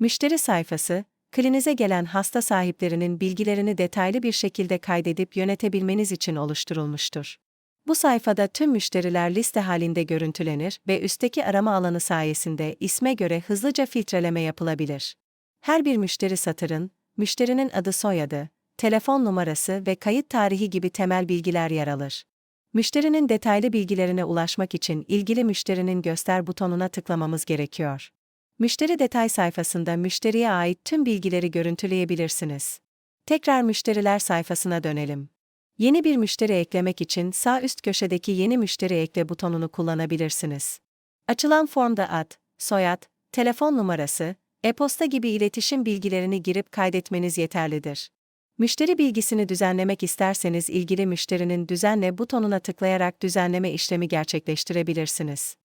Müşteri sayfası, klinize gelen hasta sahiplerinin bilgilerini detaylı bir şekilde kaydedip yönetebilmeniz için oluşturulmuştur. Bu sayfada tüm müşteriler liste halinde görüntülenir ve üstteki arama alanı sayesinde isme göre hızlıca filtreleme yapılabilir. Her bir müşteri satırın, müşterinin adı soyadı, telefon numarası ve kayıt tarihi gibi temel bilgiler yer alır. Müşterinin detaylı bilgilerine ulaşmak için ilgili müşterinin göster butonuna tıklamamız gerekiyor. Müşteri detay sayfasında müşteriye ait tüm bilgileri görüntüleyebilirsiniz. Tekrar müşteriler sayfasına dönelim. Yeni bir müşteri eklemek için sağ üst köşedeki yeni müşteri ekle butonunu kullanabilirsiniz. Açılan formda ad, soyad, telefon numarası, e-posta gibi iletişim bilgilerini girip kaydetmeniz yeterlidir. Müşteri bilgisini düzenlemek isterseniz ilgili müşterinin düzenle butonuna tıklayarak düzenleme işlemi gerçekleştirebilirsiniz.